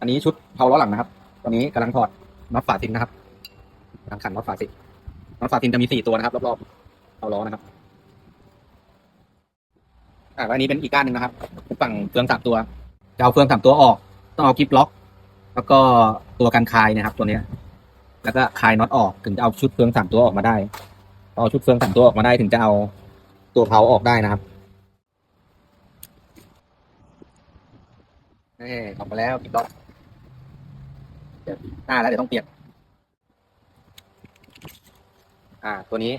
อันนี้ชุดเพาล้อหลังนะครับ ตอนนี้กำลังถอดน็อตฝาซินนะครับกำลังขันน็อตฝาซินน็อตฝาซินจะมีสี่ตัวนะครับรอบๆเอาล้อนะครับอ่าแล้วอันนี้เป็นอีกก้านหนึ่งนะครับฝั่งเฟืองสามตัวจะเอาเฟืองสามตัวออก ต้องเอากิฟล็อก แล้วก็ตัวกันคายนะครับ ตัวเนี้ย แล้วก็คายน็อตออกถึงจะเอาชุดเฟืองสามตัวออกมาได้พอเอาชุดเฟืองสามตัวออกมาได้ถึงจะเอาตัวเพาออกได้นะครับนี่ออกมาแล้วกิฟล็อก เดี๋ยวหน้าแล้วเดี๋ยวต้องเปลี่ยน อ่า ตัวนี้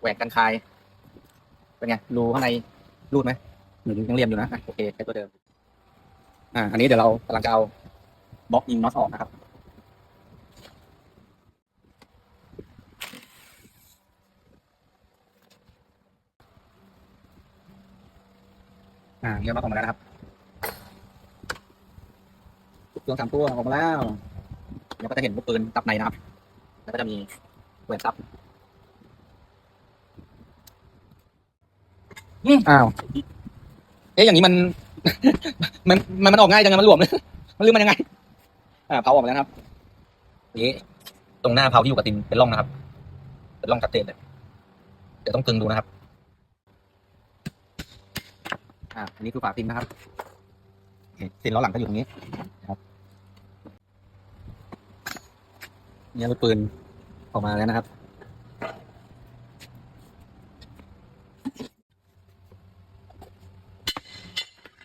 แหวนกันคาย เป็นไง รูข้างในรูดไหมหรือยังเรียมอยู่นะอะโอเคใช้ตัวเดิม อ่า อันนี้เดี๋ยวเรากำลังจะเอาบล็อกยิงน็อตออกนะครับ อ่าเรียกน็อตออกมาแล้วนะครับ ตัวสามตัวออกมาแล้วแล้วก็จะเห็นลูกปืนตับในนะครับ แล้วก็จะมีแหวนซับอืมอ้าวเอ๊ะอย่างนี้มัน มันมันมันออกง่ายจังไงมันหลวมเลยมันลืมมันยังไง อ่าเผาออกมาแล้วนะครับนี่ตรงหน้าเผาที่อยู่กับตินเป็นร่องนะครับเป็นร่องชัดเจนเลยเดี๋ยวต้องกึงดูนะครับอ่าอันนี้คือฝาตินนะครับนี่ตินล้อหลังก็อยู่ตรงนี้นะครับ นี่ยลูกปืนออกมาแล้วนะครับ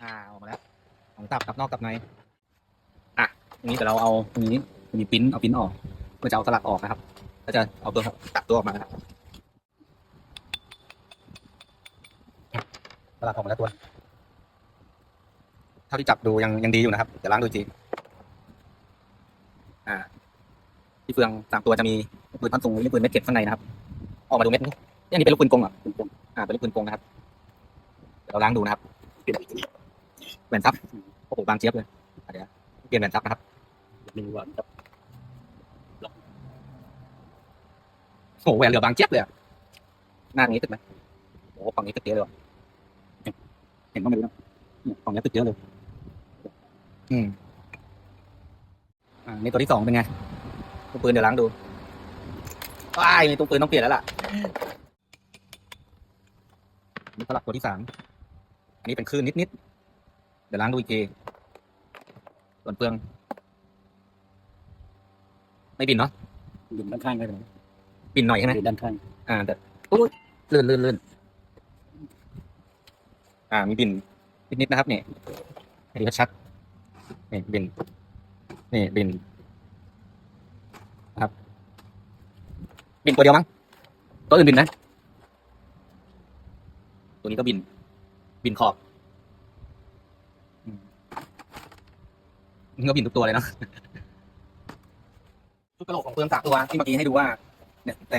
อ่าออกมาแล้วของตับกับนอกกับใน อะทีนี้เดี๋ยวเราเอาตรงนี้มีปิ้นเอาปิ้นออกเพื่อจะเอาสลักออกนะครับก็จะเอาตัวตัดตัวออกมานะครับสลักออกมาแล้วตัวเท่าที่จับดูยังยังดีอยู่นะครับเดี๋ยวล้างดูอีกทีอ่า ที่เฟืองสามตัวจะมีปืนพันสูงมีปืนเม็ดเก็บข้างในนะครับ ออกมาดูเม็ดนี้นี่อันนี้เป็นลูกปืนกงเหรอะอ่าเป็นลูกปืนกงนะครับเดี๋ยวเราล้างดูนะครับแหวนซับโอ้โหบางเจี๊ยบเลยอะเดี๋ยวเปลี่ยนแหวนซับนะครับหนึ่งวันครับโอ้โหแหวนเหลือบางเจี๊ยบเลยอะหน้านี้ตึกไหมโอ้โหฝั่งนี้ตึกเยอะเลยว่ะเห็นบ้างไหมดูนะเนี่ยฝั่งนี้ตึกเยอะเลย อืมอ่านี่ตัวที่สองเป็นไง ตัวปืนเดี๋ยวล้างดูว้ายมีตัวปืนต้องเปลี่ยนแล้วล่ะนี่สลับตัวที่สามอันนี้เป็นคลื่นนิดๆเดี๋ยวล้างดูอีกทีส่วนเปลือง ไม่บินเนาะอยู่ด้านข้างได้ไหมบินหน่อยใช่ไหมอยู่ด้านข้างอ่าแต่ปุ๊บลื่นลื่นลื่นอ่า มีบินนิดนิดๆนะครับเนี่ยให้ดูชัดๆนี่บิน นี่บินนะครับ บินตัวเดียวมั้งตัวอื่นบินนะ ตัวนี้ก็บิน บินขอบอืมมันก็บินทุกตัวเลยเนาะชุดกระโหลกของเปลืองสามตัวที่เมื่อกี้ให้ดูว่า เนี่ยแต่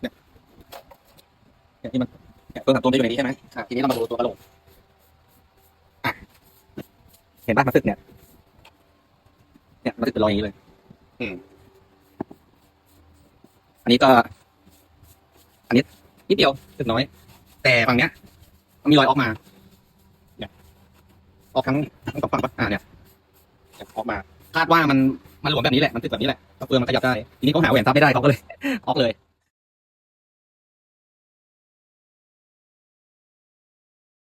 เนี่ยที่มันเนี่ยตัวกับตัวมันจะอยู่ในนี้ใช่ไหมอะทีนี้เรามาดูตัวกระโหลกอะเห็นป่ะมันตึกเนี่ย เนี่ยมันตึกเป็นรอยอย่างนี้เลย อืมอั นนี้ก็ อันนี้นิดเดียวตึกน้อย แต่ฝั่งเนี้ยมันมีรอยออกมา เนี่ยออกทั้งทั้งสองฝั่งปะอ่าเนี่ยออกมา คาดว่ามันมันหลวมแบบนี้แหละ มันตึกแบบนี้แหละกระเฟืองมันขยับได้ ทีนี้เขาหาแหวนซับไม่ได้เขาก็เลย ออกเลย